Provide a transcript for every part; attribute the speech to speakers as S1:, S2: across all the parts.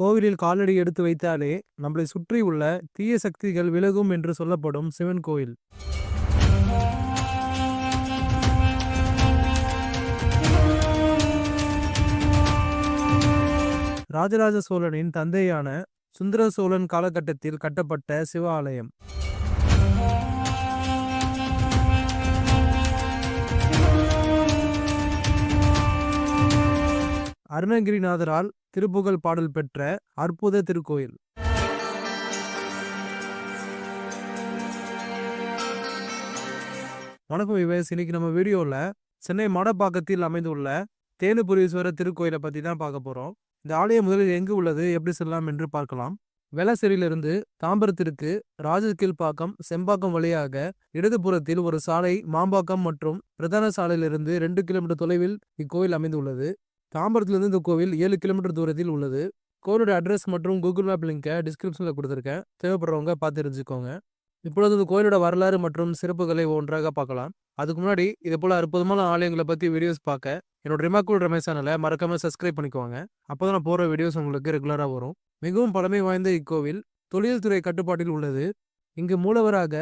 S1: கோவிலில் காலடி எடுத்து வைத்தாலே நம்மளை சுற்றி உள்ள தீய சக்திகள் விலகும் என்று சொல்லப்படும் சிவன் கோயில். ராஜராஜ சோழனின் தந்தையான சுந்தர சோழன் காலகட்டத்தில் கட்டப்பட்ட சிவாலயம். அருணகிரிநாதரால் திருப்புகழ் பாடல் பெற்ற அற்புத திருக்கோயில். வணக்கம் விவேஸ். இன்னைக்கு நம்ம வீடியோவில் சென்னை மடப்பாக்கத்தில் அமைந்துள்ள தேனுபுரீஸ்வரர் திருக்கோயிலை பற்றி தான் பார்க்க போகிறோம் இந்த ஆலயம் முதலில் எங்கு உள்ளது எப்படி செல்லலாம் என்று பார்க்கலாம். வெளசேரியிலிருந்து தாம்பரத்திற்கு ராஜகீழ்ப்பாக்கம் செம்பாக்கம் வழியாக இடதுபுறத்தில் ஒரு சாலை மாம்பாக்கம் மற்றும் பிரதான சாலையிலிருந்து ரெண்டு கிலோமீட்டர் தொலைவில் இக்கோயில் அமைந்துள்ளது. தாம்பரத்துலேருந்து இந்த கோவில் ஏழு கிலோமீட்டர் தூரத்தில் உள்ளது. கோவிலோட அட்ரஸ் மற்றும் கூகுள் மேப் லிங்கை டிஸ்கிரிப்ஷனில் கொடுத்துருக்கேன். தேவைப்படுறவங்க பார்த்து தெரிஞ்சுக்கோங்க. இப்பொழுது இந்த கோயிலோட வரலாறு மற்றும் சிறப்புகளை ஒன்றாக பார்க்கலாம். அதுக்கு முன்னாடி இது போல அற்புதமான ஆலயங்களை பற்றி வீடியோஸ் பார்க்க என்னோட ரிமாக்குள் ரமேஷ் சேனலை மறக்காம சப்ஸ்கிரைப் பண்ணிக்கோங்க. அப்போ தான் நான் போகிற வீடியோஸ் உங்களுக்கு ரெகுலராக வரும். மிகவும் பழமை வாய்ந்த இக்கோவில் தொழில்துறை கட்டுப்பாட்டில் உள்ளது. இங்கு மூலவராக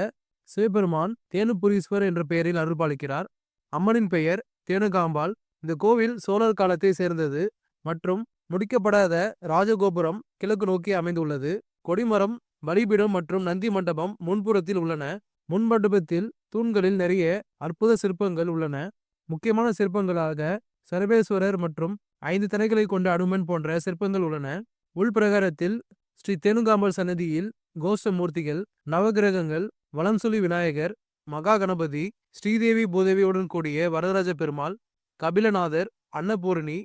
S1: சிவபெருமான் தேனுபுரீஸ்வர் என்ற பெயரில் அருள்பாலிக்கிறார் அம்மனின் பெயர் தேனுகாம்பாள். இந்த கோவில் சோழர் காலத்தை சேர்ந்தது மற்றும் முடிக்கப்படாத ராஜகோபுரம் கிழக்கு நோக்கி அமைந்துள்ளது. கொடிமரம் பலிபீடம் மற்றும் நந்தி மண்டபம் முன்புறத்தில் உள்ளன. முன்மண்டபத்தில் தூண்களில் நிறைய அற்புத சிற்பங்கள் உள்ளன. முக்கியமான சிற்பங்களாக சர்வேஸ்வரர் மற்றும் ஐந்து தனைகளை கொண்ட அனுமன் போன்ற சிற்பங்கள் உள்ளன. உள்பிரகாரத்தில் ஸ்ரீ தேனுகாம்பல் சன்னதியில் கோஷ்ட மூர்த்திகள் நவகிரகங்கள் வளம்சுலி விநாயகர் மகா கணபதி ஸ்ரீதேவி பூதேவியுடன் கூடிய வரதராஜ பெருமாள் கபிலநாதர் அன்னபூரணி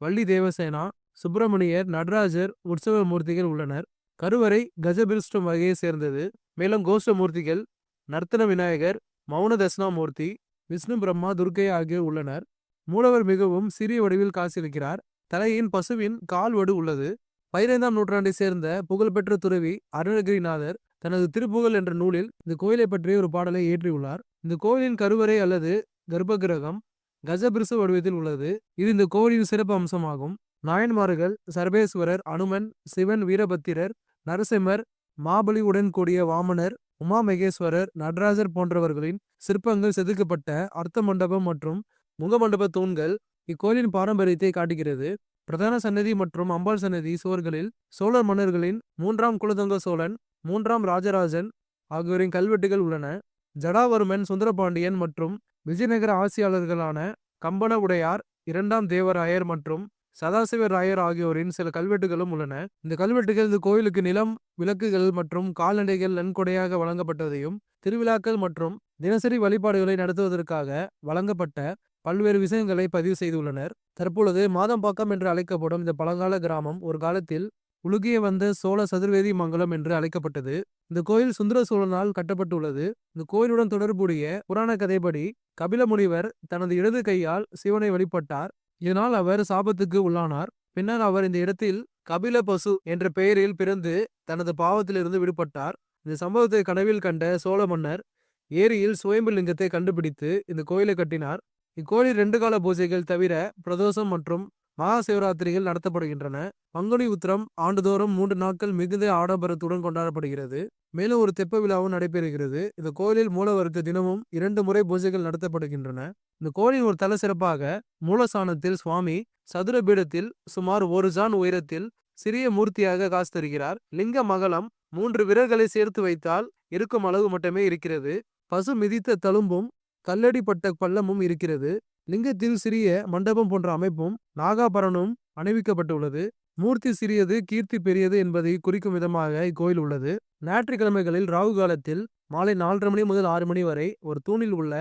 S1: வள்ளி தேவசேனா சுப்பிரமணியர் நடராஜர் உற்சவ மூர்த்திகள் உள்ளனர். கருவறை கஜபிருஷ்டம் வகையை சேர்ந்தது. மேலும் கோஷ்ட மூர்த்திகள் நர்த்தன விநாயகர் மௌன தட்சிணாமூர்த்தி விஷ்ணு பிரம்மா துர்க்கை ஆகியோர் உள்ளனர். மூலவர் மிகவும் சிறிய வடிவில் காசிருக்கிறார் தலையின் பசுவின் கால் வடு உள்ளது. பதினைந்தாம் நூற்றாண்டை சேர்ந்த புகழ்பெற்ற துறவி அருணகிரிநாதர் தனது திருப்புகழ் என்ற நூலில் இந்த கோயிலை பற்றிய ஒரு பாடலை இயற்றியுள்ளார். இந்த கோயிலின் கருவறை அல்லது கர்ப்பகிரகம் கஜபிரிசு வடிவத்தில் உள்ளது. இது இந்த கோவிலின் சிறப்பு அம்சமாகும். நாயன்மார்கள் சர்வேஸ்வரர் அனுமன் சிவன் வீரபத்திரர் நரசிம்மர் மாபலியுடன் கூடிய வாமனர் உமாமகேஸ்வரர் நடராஜர் போன்றவர்களின் சிற்பங்கள் செதுக்கப்பட்ட அர்த்த மண்டபம் மற்றும் முகமண்டப தூண்கள் இக்கோயிலின் பாரம்பரியத்தை காட்டுகிறது. பிரதான சன்னதி மற்றும் அம்பாள் சன்னதி சுவர்களில் சோழர் மன்னர்களின் மூன்றாம் குலதங்க சோழன் மூன்றாம் ராஜராஜன் ஆகியோரின் கல்வெட்டுகள் உள்ளன. ஜடாவர்மன் சுந்தரபாண்டியன் மற்றும் விஜயநகர ஆட்சியாளர்களான கம்பன உடையார் இரண்டாம் தேவராயர் மற்றும் சதாசிவ ராயர் ஆகியோரின் சில கல்வெட்டுகளும் உள்ளன. இந்த கல்வெட்டுகள் இந்த கோயிலுக்கு நிலம் விளக்குகள் மற்றும் கால்நடைகள் நன்கொடையாக வழங்கப்பட்டதையும் திருவிழாக்கள் மற்றும் தினசரி வழிபாடுகளை நடத்துவதற்காக வழங்கப்பட்ட பல்வேறு விஷயங்களை பதிவு செய்துள்ளனர். தற்பொழுது மாதம்பாக்கம் என்று அழைக்கப்படும் இந்த பழங்கால கிராமம் ஒரு காலத்தில் உலுகிய வந்த சோழ சதுர்வேதி மங்கலம் என்று அழைக்கப்பட்டது. இந்த கோயில் சுந்தர சோழனால் கட்டப்பட்டுள்ளது. இந்த கோயிலுடன் தொடர்புடைய புராண கதைப்படி கபில முனிவர் தனது இடது கையால் சிவனை வழிபட்டார். இதனால் அவர் சாபத்துக்கு உள்ளானார். பின்னர் அவர் இந்த இடத்தில் கபில பசு என்ற பெயரில் பிறந்து தனது பாவத்திலிருந்து விடுபட்டார். இந்த சம்பவத்தை கனவில் கண்ட சோழ மன்னர் ஏரியில் சுயம்பு லிங்கத்தை கண்டுபிடித்து இந்த கோயிலை கட்டினார். இக்கோயில் ரெண்டு கால பூஜைகள் தவிர பிரதோஷம் மற்றும் மகா சிவராத்திரிகள் நடத்தப்படுகின்றன. பங்குனி உத்திரம் ஆண்டுதோறும் மூன்று நாட்கள் மிகுந்த ஆடம்பரத்துடன் கொண்டாடப்படுகிறது. மேலும் ஒரு தெப்ப விழாவும் நடைபெறுகிறது. இந்த கோயிலில் மூலவருக்கு தினமும் இரண்டு முறை பூஜைகள் நடத்தப்படுகின்றன. இந்த கோயிலின் ஒரு தல சிறப்பாக மூலசானத்தில் சுவாமி சதுர பீடத்தில் சுமார் ஒரு ஜான் உயரத்தில் சிறிய மூர்த்தியாக காசு தருகிறார். லிங்க மகளம் மூன்று விரல்களை சேர்த்து வைத்தால் இருக்கும் அளவு மட்டுமே இருக்கிறது. பசு மிதித்த தழும்பும் கல்லடிப்பட்ட பள்ளமும் இருக்கிறது. லிங்கத்தில் சிறிய மண்டபம் போன்ற அமைப்பும் நாகாபரணமும் அணிவிக்கப்பட்டுள்ளது. மூர்த்தி சிறியது கீர்த்தி பெரியது என்பதை குறிக்கும் விதமாக இக்கோயில் உள்ளது. ஞாயிற்றுக்கிழமைகளில் ராகு காலத்தில் மாலை நாலரை மணி முதல் ஆறு மணி வரை ஒரு தூணில் உள்ள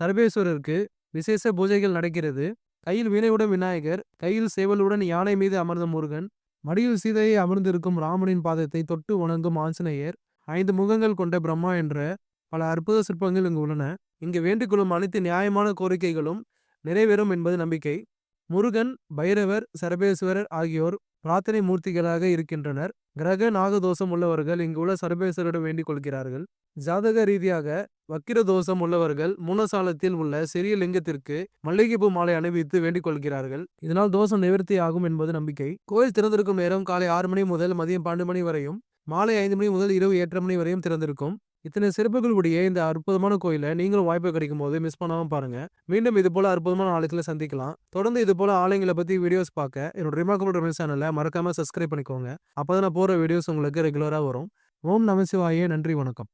S1: சர்வேஸ்வரருக்கு விசேஷ பூஜைகள் நடக்கிறது. கையில் வீணையுடன் விநாயகர் கையில் சேவலுடன் யானை மீது அமர்ந்த முருகன் மடியில் சீதையை அமர்ந்திருக்கும் ராமனின் பாதத்தை தொட்டு வணங்கும் ஆஞ்சநேயர் ஐந்து முகங்கள் கொண்ட பிரம்மா என்ற பல அற்புத சிற்பங்கள் இங்கு உள்ளன. இங்கு வேண்டிக்கொள்ளும் அனைத்து நியாயமான கோரிக்கைகளும் நிறைவேறும் என்பது நம்பிக்கை. முருகன் பைரவர் சரபேஸ்வரர் ஆகியோர் பிரார்த்தனை மூர்த்திகளாக இருக்கின்றனர். கிரக நாகதோஷம் உள்ளவர்கள் இங்கு உள்ள சர்வேஸ்வரிடம் வேண்டிக் கொள்கிறார்கள். ஜாதக ரீதியாக வக்கிர தோஷம் உள்ளவர்கள் மூலசாலத்தில் உள்ள சிறிய லிங்கத்திற்கு மல்லிகைப்பூ மாலை அணிவித்து வேண்டிக் கொள்கிறார்கள். இதனால் தோஷம் நிவர்த்தி ஆகும் என்பது நம்பிக்கை. கோயில் திறந்திருக்கும் நேரம் காலை ஆறு மணி முதல் மதியம் பன்னெண்டு மணி வரையும் மாலை ஐந்து மணி முதல் இரவு எட்டரை மணி வரையும் திறந்திருக்கும். இத்தனை சிறப்புகள் உடைய இந்த அற்புதமான கோயிலை நீங்களும் வாய்ப்பு கிடைக்கும் போது மிஸ் பண்ணாமல் பாருங்க. மீண்டும் இது போல அற்புதமான ஆளுக்களை சந்திக்கலாம். தொடர்ந்து இது போல ஆலயங்களை பத்தி வீடியோஸ் பார்க்க என்னோட ரிமார்க்கபிள் ரமேஷ் சேனலை மறக்காம சப்ஸ்கிரைப் பண்ணிக்கோங்க. அப்பதான் நான் போற வீடியோஸ் உங்களுக்கு ரெகுலரா வரும். ஓம் நமசிவாயே நன்றி வணக்கம்.